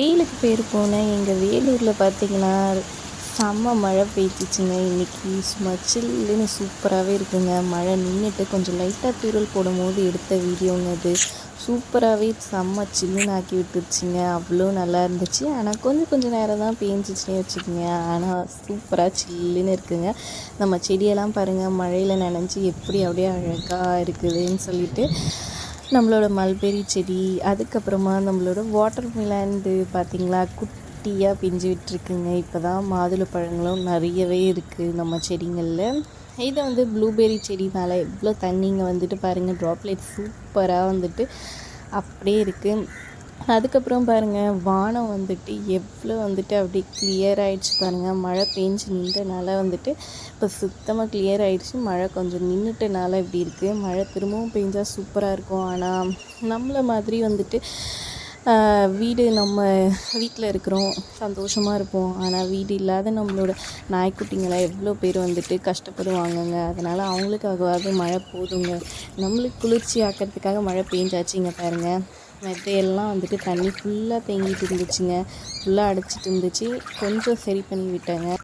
வெயிலுக்கு பேர் போன எங்கள் வேலூரில் பார்த்தீங்கன்னா செம்ம மழை பெய்ஞ்சிச்சுங்க இன்றைக்கி சும்மா சில்லுன்னு சூப்பராகவே இருக்குங்க. மழை நின்றுட்டு கொஞ்சம் லைட்டாக தூரல் போடும்போது எடுத்த வீடியோங்க அது. சூப்பராகவே செம்ம சில்லுன்னு ஆக்கி விட்டுருச்சுங்க. அவ்வளோ நல்லா இருந்துச்சு. ஆனால் கொஞ்சம் கொஞ்சம் நேரம் தான் பேஞ்சிச்சுனே வச்சுக்கோங்க. ஆனால் சூப்பராக சில்லுன்னு இருக்குங்க. நம்ம செடியெல்லாம் பாருங்கள் மழையில் நனைஞ்சி எப்படி அப்படியே அழகாக இருக்குதுன்னு சொல்லிட்டு நம்மளோட மல்பெரி செடி அதுக்கப்புறமா நம்மளோட வாட்டர் மிலான்து பார்த்திங்களா குட்டியாக பிஞ்சு விட்டுருக்குங்க. இப்போ தான் மாதுளை பழங்களும் நிறையவே இருக்குது நம்ம செடிங்களில். இதை வந்து ப்ளூபெரி செடி மேலே எவ்வளோ தண்ணிங்க வந்துட்டு பாருங்கள் ட்ராப்லெட் சூப்பராக வந்துட்டு அப்படியே இருக்குது அதுக்கப்புறம் பாருங்கள் வானம் வந்துட்டு எவ்வளோ வந்துட்டு அப்படி கிளியர் ஆகிடுச்சு பாருங்கள் மழை பெஞ்சு நின்றனால வந்துட்டு இப்போ சுத்தமாக கிளியர் ஆகிடுச்சு மழை கொஞ்சம் நின்றுட்டனால இப்படி இருக்குது மழை திரும்பவும் பெஞ்சால் சூப்பராக இருக்கும். ஆனால் நம்மளை மாதிரி வந்துட்டு வீடு நம்ம வீட்டில் இருக்கிறோம். சந்தோஷமாக இருப்போம். ஆனால் வீடு இல்லாத நம்மளோட நாய்க்குட்டிங்களை எவ்வளோ பேர் வந்துட்டு கஷ்டப்படுவாங்கங்க. அதனால் அவங்களுக்காகவாவது மழை போதுங்க. நம்மளுக்கு குளிர்ச்சி ஆக்கிறதுக்காக மழை பெஞ்சாச்சுங்க பாருங்கள் மெத்தையெல்லாம் வந்துட்டு தண்ணி ஃபுல்லாக தேங்கிட்டு இருந்துச்சுங்க. ஃபுல்லாக அடைச்சிட்டு இருந்துச்சு. கொஞ்சம் சரி பண்ணி விட்டேங்க